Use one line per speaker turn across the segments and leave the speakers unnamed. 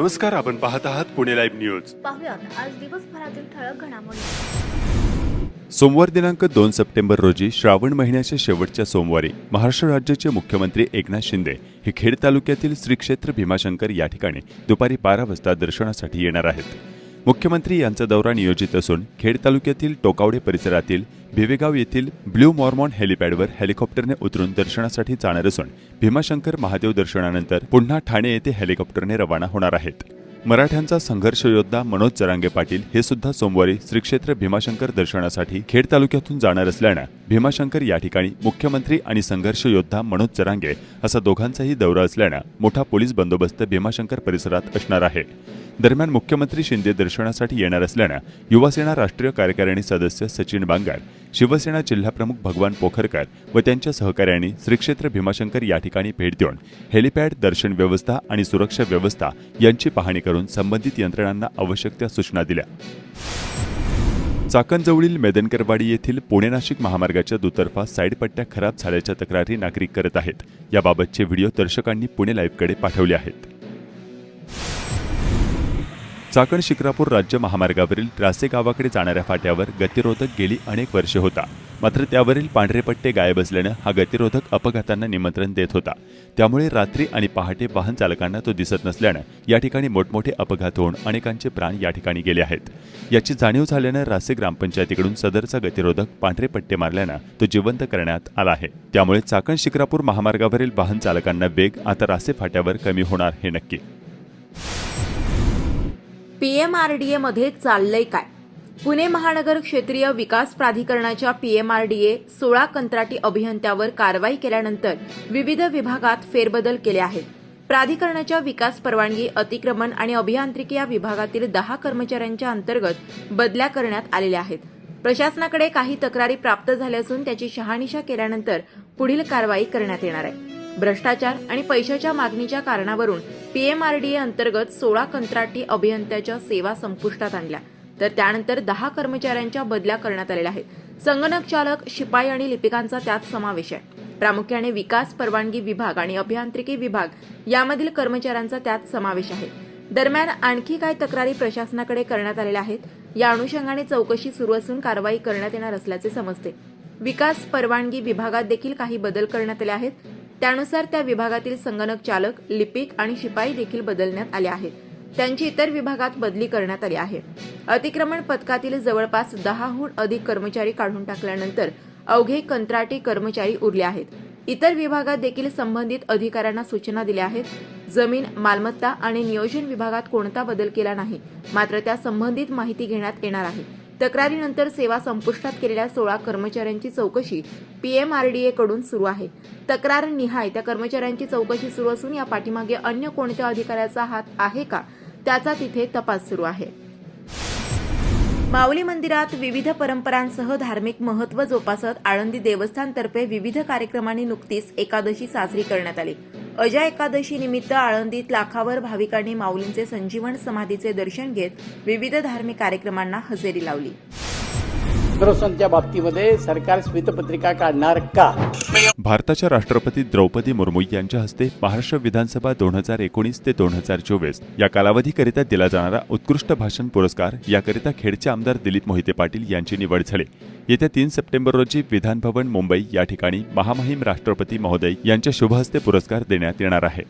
नमस्कार आपण पाहत आहात पुणे लाईव्ह न्यूज.
पाहुयात आज दिवसभरातील ठळक घडामोडी.
सोमवार दिनांक दोन सप्टेंबर रोजी श्रावण महिन्याच्या शेवटच्या सोमवारी महाराष्ट्र राज्याचे मुख्यमंत्री एकनाथ शिंदे हे खेड तालुक्यातील श्री क्षेत्र भीमाशंकर या ठिकाणी दुपारी बारा वाजता दर्शनासाठी येणार आहेत. मुख्यमंत्री यांचा दौरा नियोजित असून खेड तालुक्यातील टोकावडे परिसरातील भिवेगाव येथील ब्ल्यू मॉर्मॉन हेलिपॅडवर हेलिकॉप्टरने उतरून दर्शनासाठी जाणार असून भीमाशंकर महादेव दर्शनानंतर पुन्हा ठाणे येथे हेलिकॉप्टरने रवाना होणार आहेत. मराठ्यांचा संघर्ष योद्धा मनोज जरांगे पाटील हे सुद्धा सोमवारी श्रीक्षेत्र भीमाशंकर दर्शनासाठी खेड तालुक्यातून जाणार असल्यानं भीमाशंकर या ठिकाणी मुख्यमंत्री आणि संघर्ष योद्धा मनोज जरांगे असा दोघांचाही दौरा असल्यानं मोठा पोलीस बंदोबस्त भीमाशंकर परिसरात असणार आहे. दरम्यान मुख्यमंत्री शिंदे दर्शनासाठी येणार असल्यानं युवासेना राष्ट्रीय कार्यकारिणी सदस्य सचिन बांगार शिवसेना जिल्हाप्रमुख भगवान पोखरकर व त्यांच्या सहकाऱ्यांनी श्रीक्षेत्र भीमाशंकर या ठिकाणी भेट देऊन हेलिपॅड दर्शन व्यवस्था आणि सुरक्षा व्यवस्था यांची पाहणी करून संबंधित यंत्रणांना आवश्यक त्या सूचना दिल्या. चाकणजवळील मेदनकरवाडी येथील पुणे नाशिक महामार्गाच्या दुतर्फा साईडपट्ट्या खराब झाल्याच्या तक्रारी नागरिक करत आहेत. याबाबतचे व्हिडिओ दर्शकांनी पुणे लाईव्हकडे पाठवले आहेत. चाकण शिक्रापूर राज्य महामार्गावरील रासे गावाकडे जाणाऱ्या फाट्यावर गतिरोधक गेली अनेक वर्षे होता. मात्र त्यावरील पांढरे पट्टे गायब असल्यानं हा गतिरोधक अपघातांना निमंत्रण देत होता. त्यामुळे रात्री आणि पहाटे वाहन चालकांना तो दिसत नसल्यानं या ठिकाणी मोठमोठे अपघात होऊन अनेकांचे प्राण या ठिकाणी गेले आहेत. याची जाणीव झाल्यानं रासे ग्रामपंचायतीकडून सदरचा गतिरोधक पांढरे पट्टे मारल्यानं तो जिवंत करण्यात आला आहे. त्यामुळे चाकण शिक्रापूर महामार्गावरील वाहन चालकांना वेग आता रासे फाट्यावर कमी होणार हे नक्की.
पी एम आर डी एमध्ये चाललंय काय? पुणे महानगर क्षेत्रीय विकास प्राधिकरणाच्या P M R D A सोळा कंत्राटी अभियंत्यावर कारवाई केल्यानंतर विविध विभागात फेरबदल केले आहेत. प्राधिकरणाच्या विकास परवानगी अतिक्रमण आणि अभियांत्रिकी या विभागातील दहा कर्मचाऱ्यांच्या अंतर्गत बदल्या करण्यात आलेल्या आहेत. प्रशासनाकडे काही तक्रारी प्राप्त झाल्या असून त्याची शहानिशा केल्यानंतर पुढील कारवाई करण्यात येणार आहे. भ्रष्टाचार आणि पैशाच्या मागणीच्या कारणावरून पीएमआरडीए अंतर्गत सोळा कंत्राटी अभियंत्याच्या सेवा संपुष्टात आणल्या. तर त्यानंतर दहा कर्मचाऱ्यांच्या बदल्या करण्यात आलेल्या आहेत. संगणक चालक शिपाई आणि लिपिकांचा त्यात समावेश आहे. प्रामुख्याने विकास परवानगी विभाग आणि अभियांत्रिकी विभाग यामधील कर्मचाऱ्यांचा त्यात समावेश आहे. दरम्यान आणखी काय तक्रारी प्रशासनाकडे करण्यात आलेल्या आहेत. या अनुषंगाने चौकशी सुरू असून कारवाई करण्यात येणार असल्याचे समजते. विकास परवानगी विभागात देखील काही बदल करण्यात आले आहेत. त्यानुसार त्या विभागातील संगणक चालक लिपिक आणि शिपाई देखील बदलण्यात आले आहेत. त्यांची इतर विभागात बदली करण्यात आली आहे. अतिक्रमण पथकातील जवळपास दहाहून अधिक कर्मचारी काढून टाकल्यानंतर अवघे कंत्राटी कर्मचारी उरले आहेत. इतर विभागात देखील संबंधित अधिकाऱ्यांना सूचना दिल्या आहेत. जमीन मालमत्ता आणि नियोजन विभागात कोणता बदल केला नाही मात्र त्या संबंधित माहिती घेण्यात येणार आहे. तक्रारीनंतर सेवा संपुष्टात केलेल्या सोळा कर्मचाऱ्यांची चौकशी पीएमआरडीए कडून सुरू आहे. तक्रार निहाय त्या कर्मचाऱ्यांची चौकशी सुरू असून या पाठीमागे अन्य कोणत्या अधिकाऱ्याचा हात आहे का त्याचा तिथे तपास सुरू आहे. माऊली मंदिरात विविध परंपरांसह धार्मिक महत्त्व जोपासत आळंदी देवस्थानतर्फे विविध कार्यक्रमांनी नुकतीच एकादशी साजरी करण्यात आली. अजय एकादशी निमित्त आळंदीत लाखावर भाविकांनी माऊलींचे संजीवन समाधीचे दर्शन घेत विविध धार्मिक कार्यक्रमांना हजेरी लावली.
संच्या बाबतीमध्ये सरकार श्वेतपत्रिका काढणार का?
भारताच्या राष्ट्रपती द्रौपदी मुर्मू यांच्या हस्ते महाराष्ट्र विधानसभा दोन हजार एकोणीस ते दोन हजार चोवीस या कालावधीकरिता दिला जाणारा उत्कृष्ट भाषण पुरस्कार याकरिता खेडचे आमदार दिलीप मोहिते पाटील यांची निवड झाली. येत्या तीन सप्टेंबर रोजी विधानभवन मुंबई या ठिकाणी महामहिम राष्ट्रपती महोदय यांच्या शुभहस्ते पुरस्कार देण्यात येणार आहे.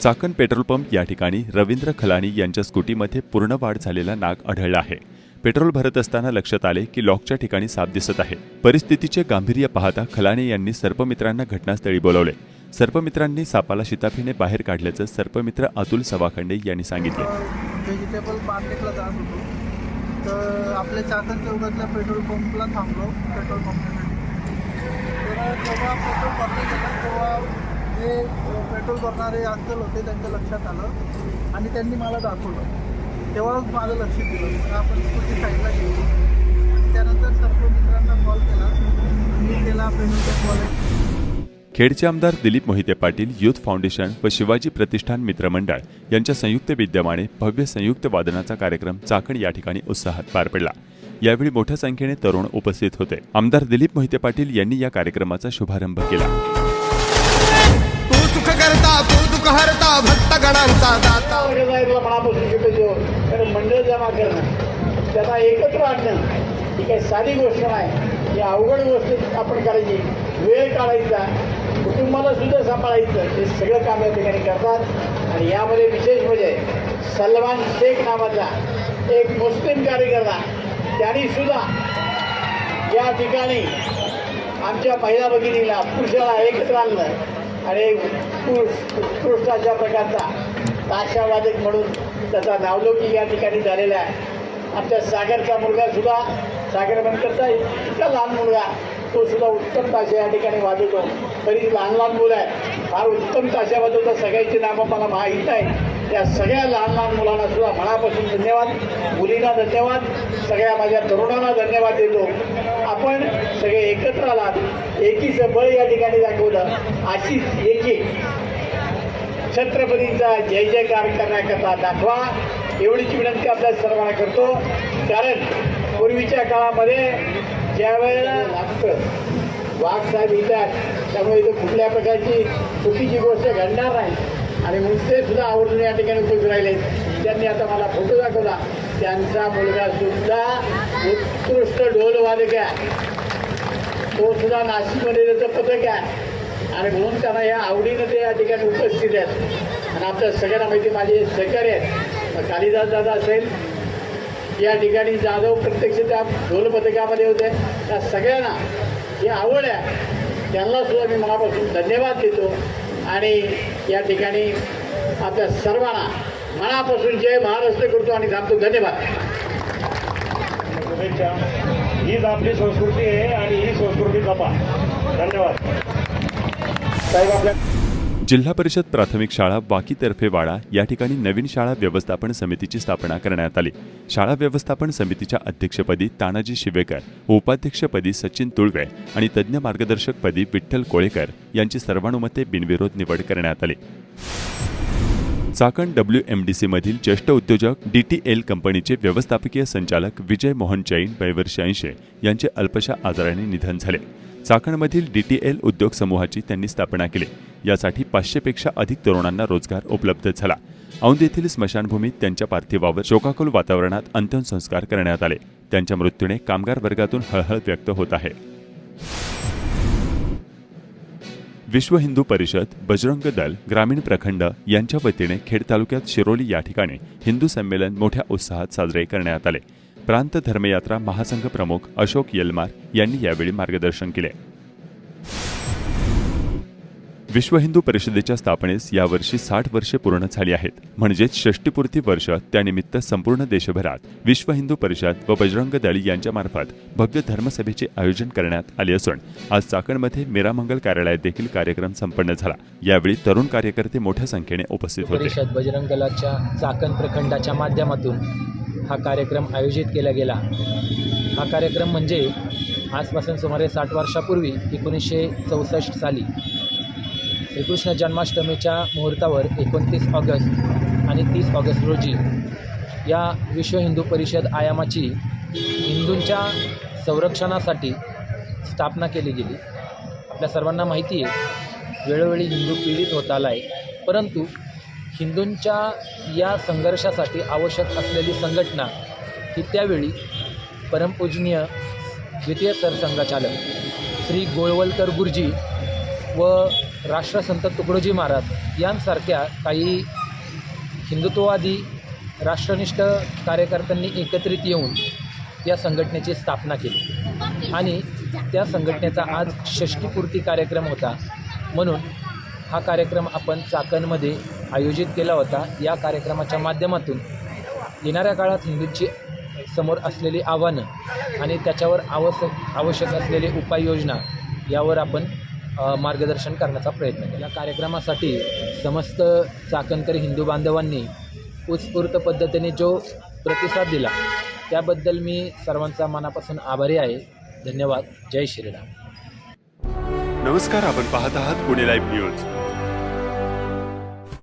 चाकण पेट्रोल पंप या ठिकाणी रवींद्र खलानी यांच्या स्कूटीमध्ये पूर्ण वाढ झालेला नाग आढळला आहे. पेट्रोल भरत असताना लक्षात आले की लॉकच्या ठिकाणी साप दिसत आहे. परिस्थितीचे गांभीर्य पाहता खलाने यांनी सर्पमित्रांना घटनास्थळी बोलावले. सर्पमित्रांनी सापाला शिताफीने बाहेर काढल्याचं सर्पमित्र अतुल सवाखंडे यांनी सांगितले.
व्हेजिटेबल मार्केटला जात होतो. तर आपल्या चाकण चौकातल्या पेट्रोल पंपला थांबलो पेट्रोल पंपसाठी. तर जेव्हा पेट्रोल भरले गेलं तेव्हा जे पेट्रोल भरणारे अंकल होते त्यांच्या लक्षात आलं. आणि त्यांनी मला दाखवलं. तेव्हाच माझं लक्ष दिलं मग आपण स्कूटी साईडला गेलो. त्यानंतर सर्व मित्रांना कॉल केला. मी केला. पंपवाले
खेडचे आमदार दिलीप मोहिते पाटील युथ फाउंडेशन व शिवाजी प्रतिष्ठान मित्रमंडळ यांच्या संयुक्त विद्यमाने भव्य संयुक्त वादनाचा कार्यक्रम चाकण या ठिकाणी उत्साहात पार पडला. यावेळी मोठ्या संख्येने तरुण उपस्थित होते. आमदार दिलीप मोहिते पाटील यांनी या कार्यक्रमाचा शुभारंभ केला.
तोच सुख करता दुःख हरता भक्त गणांचा दाता.
त्यांच्याकडे मंडळ जमा करणं त्यांना एकत्र आणणं ही काही साधी गोष्ट नाही. ही अवघड गोष्ट आपण करायची. वेळ काढायचा कुटुंबाला सुद्धा सांभाळायचं हे सगळं काम या ठिकाणी करतात. आणि यामध्ये विशेष म्हणजे सलमान शेख नावाचा एक मुस्लिम कार्यकर्ता त्यांनी सुद्धा या ठिकाणी आमच्या महिला भगिनीला पुरुषाला एकत्र आणलं. आणि एक उत्कृष्ट उत्कृष्ट अशा प्रकारचा ताशावादक म्हणून त्याचा नावलौकिक या ठिकाणी झालेला आहे. आमच्या सागरचा मुलगा सुद्धा सागर बनकरचा इतका लहान मुलगा तो सुद्धा उत्तम ताशा या ठिकाणी वाजवतो. तरी लहान लहान मुलं आहे फार उत्तम ताशा वाजवतात सगळ्यांची नावं मला माहीत नाही त्या सगळ्या लहान लहान मुलांना सुद्धा मनापासून धन्यवाद मुलींना धन्यवाद सगळ्या माझ्या तरुणांना धन्यवाद देतो. आपण सगळे एकत्र आलात. एकीचं बळ या ठिकाणी दाखवलं. अशीच एकी. छत्रपतींचा जय जयकार करण्याकरता दाखवा. एवढीच विनंती आपल्या सर्वांना करतो. कारण पूर्वीच्या काळामध्ये ज्या वेळेला लागतं वाघ साहेब येतात त्यामुळे इथं कुठल्या प्रकारची चुकीची गोष्ट घडणार नाही. आणि म्हणून ते सुद्धा आवर्जून या ठिकाणी उपयोग राहिले. त्यांनी आता मला फोटो दाखवला. त्यांचा मुलगा सुद्धा उत्कृष्ट ढोलवादक आहे. तो सुद्धा नाशिकमध्ये त्याचं पथक आहे. आणि म्हणून त्यांना या आवडीनं ते या ठिकाणी उपस्थित आहेत. आणि आपल्या सगळ्यांना माहिती माझे सहकार्य आहेत. कालिदास दादा असेल या ठिकाणी जाधव प्रत्यक्ष त्या ढोल पथकामध्ये होते. त्या सगळ्यांना ही आवड आहे त्यांना सुद्धा मी मनापासून धन्यवाद देतो. आणि या ठिकाणी आपल्या सर्वांना मनापासून जय महाराष्ट्र करतो आणि थांबतो. धन्यवाद.
शुभेच्छा. हीच आपली संस्कृती आहे आणि ही संस्कृती जपा. धन्यवाद. साहेब आपल्या?
जिल्हा परिषद प्राथमिक शाळा वाकीतर्फे वाडा या ठिकाणी नवीन शाळा व्यवस्थापन समितीची स्थापना करण्यात आली. शाळा व्यवस्थापन समितीच्या अध्यक्षपदी तानाजी शिवेकर उपाध्यक्षपदी सचिन तुळवे आणि तज्ज्ञ मार्गदर्शकपदी विठ्ठल कोळेकर यांची सर्वानुमते बिनविरोध निवड करण्यात आली. चाकण डब्ल्यू एम डी सीमधील ज्येष्ठ उद्योजक डी टी एल कंपनीचे व्यवस्थापकीय संचालक विजय मोहन जैन वयवर्ष ऐंशी यांचे अल्पशा आजाराने निधन झाले. चाकणमधील डी टी एल उद्योग समूहाची त्यांनी स्थापना केली. यासाठी पाचशेपेक्षा अधिक तरुणांना रोजगार उपलब्ध झाला. औंध येथील स्मशानभूमीत त्यांच्या पार्थिवावर शोकाकुल वातावरणात अंत्यसंस्कार करण्यात आले. त्यांच्या मृत्यूने कामगार वर्गातून हळहळ व्यक्त होत आहे. विश्व हिंदू परिषद बजरंग दल ग्रामीण प्रखंड यांच्या वतीने खेड तालुक्यात शिरोली या ठिकाणी हिंदू संमेलन मोठ्या उत्साहात साजरे करण्यात आले. प्रांत धर्मयात्रा महासंघ प्रमुख अशोक यलमार यांनी यावेळी मार्गदर्शन केले. विश्व हिंदू परिषदेच्या स्थापनेस यावर्षी साठ वर्षे पूर्ण झाली आहेत. म्हणजेच षष्टीपूर्ती वर्ष त्यानिमित्त संपूर्ण देशभरात विश्व हिंदू परिषद व बजरंग दळी यांच्यामार्फत भव्य धर्मसभेचे आयोजन करण्यात आले असून आज चाकणमध्ये मीरामंगल कार्यालयात देखील कार्यक्रम संपन्न झाला. यावेळी तरुण कार्यकर्ते मोठ्या संख्येने उपस्थित होते.
परिषद बजरंग दलाच्या चाकण प्रखंडाच्या माध्यमातून हा कार्यक्रम आयोजित केला गेला. हा कार्यक्रम म्हणजे आजपासून सुमारे साठ वर्षापूर्वी एकोणीसशे चौसष्ट साली श्रीकृष्ण जन्माष्टमीच्या मुहूर्तावर एकोणतीस ऑगस्ट आणि तीस ऑगस्ट रोजी या विश्व हिंदू परिषद आयामाची हिंदूंच्या संरक्षणासाठी स्थापना केली गेली. आपल्या सर्वांना माहिती आहे वेळोवेळी हिंदू पीडित होत आला आहे परंतु हिंदूंच्या या संघर्षासाठी आवश्यक असलेली संघटना ही त्यावेळी परमपूजनीय द्वितीय सरसंघचालक श्री गोळवलकर गुरुजी व राष्ट्रसंत तुकडोजी महाराज यांसारख्या काही हिंदुत्ववादी राष्ट्रनिष्ठ कार्यकर्त्यांनी एकत्रित येऊन या संघटनेची स्थापना केली. आणि त्या संघटनेचा आज षष्टीपूर्ती कार्यक्रम होता म्हणून हा कार्यक्रम आपण चाकणमध्ये आयोजित केला होता. या कार्यक्रमाच्या माध्यमातून येणाऱ्या काळात हिंदूंची समोर असलेली आव्हानं आणि त्याच्यावर आवश्यक आवश्यक असलेली उपाययोजना यावर आपण मार्गदर्शन करण्याचा प्रयत्न केला. या कार्यक्रमासाठी समस्त चाकणकर हिंदू बांधवांनी उत्स्फूर्त पद्धतीने जो प्रतिसाद दिला त्याबद्दल मी सर्वांचा मनापासून आभारी आहे. धन्यवाद. जय श्रीराम.
नमस्कार आपण पाहत आहात पुणे लाईव्ह न्यूज